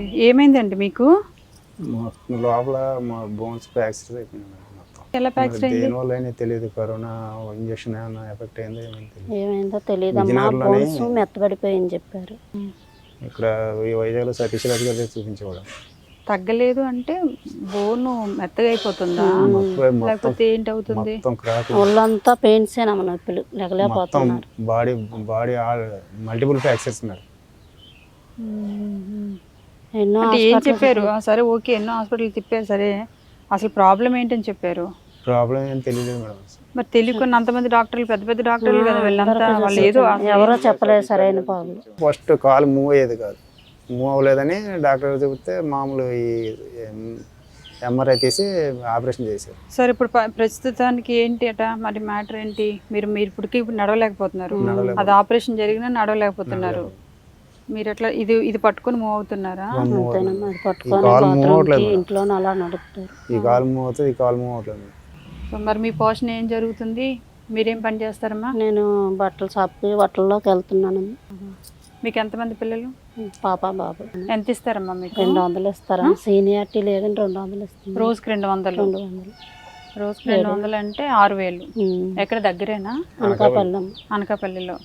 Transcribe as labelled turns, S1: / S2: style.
S1: ఏమైందండి మీకు?
S2: లోపల మా బోన్స్ ఫ్రాక్చర్ అయిపోయింది
S1: ఎలా ఫ్రాక్చర్ అయింది?
S2: తెలియదు. కరోనా ఇంజక్షన్ ఏమైనా ఎఫెక్ట్ అయిందో
S3: ఏమైందో తెలియదు. అమ్మా
S2: విజయనగరంలోనే-
S3: బోన్స్ మెత్తబడిపోయింది చెప్పారు.
S2: ఇక్కడ ఈ వైజాగ్లో సతీష్ రాజు గారి దగ్గర చూపించేవాడు.
S1: తగ్గలేదు అంటే బోను మెత్తగా అయిపోతుందా? లేకపోతే
S3: నొప్పులు
S2: బాడీ బాడీ మల్టిపుల్ ఫ్రాక్చర్స్ ఉన్నారు
S3: ఎన్నో
S1: అంటే ఏం చెప్పారు? ఆ, సరే ఓకే ఎన్నో హాస్పిటల్ తిప్పారు సరే. అసలు ప్రాబ్లం ఏంటని చెప్పారు?
S2: ప్రాబ్లం ఏం తెలియలేదు మేడం
S1: మరి తెలియకుండా అంతమంది డాక్టర్లు పెద్ద పెద్ద డాక్టర్లు కదా వీళ్ళంతా వాళ్ళు ఏదో
S3: ఎవరో చెప్పలేదు. సరైన పాలు
S2: ఫస్ట్ కాలు మూవ్ అయ్యేది కాదు. మూవ్ అవ్వలేదని డాక్టర్ చెబితే మామూలు ఈ ఎంఆర్ఐ తీసి ఆపరేషన్ చేశారు.
S1: సరే ఇప్పుడు ప- ప్రస్తుతానికి ఏంటి అట? మరి మ్యాటర్ ఏంటి? మీరు మీరు ఇప్పటికి ఇప్పుడు నడవలేకపోతున్నారు అది ఆపరేషన్ జరిగినా నడవలేకపోతున్నారు. మీరు ఎట్లా ఇది ఇది పట్టుకొని మూవ్ అవుతున్నారా?
S3: అంతేనమ్మా అది పట్టుకొని
S2: కాలు మూవ్
S3: బాత్రూమ్కి
S2: అవ్వట్లేదు.
S3: ఇంట్లోనే అలా నడుపుతారు.
S2: ఈ కాలు మూవ్ అవుతుంది ఈ కాలు మూవ్ అవ్వట్లేదు.
S1: సో మరి మీ పోషణ ఏం జరుగుతుంది? మీరేం పని చేస్తారమ్మా?
S3: నేను బట్టలు షాప్కి బట్టల్లోకి వెళ్తున్నాను.
S1: మీకు ఎంతమంది పిల్లలు?
S3: పాప బాబు.
S1: ఎంత ఇస్తారమ్మా మీకు?
S3: రెండు వందలు ఇస్తారా సీనియారిటీ లేదని రెండు వందలు ఇస్తుంది
S1: రోజుకి రెండు వందలు?
S3: రెండు వందలు.
S1: రోజుకి రెండు వందలు అంటే ఆరు వేలు.
S3: ఉమ్.
S1: ఎక్కడ దగ్గరేనా?
S3: అనకాపల్లి.
S1: అనకాపల్లిలో.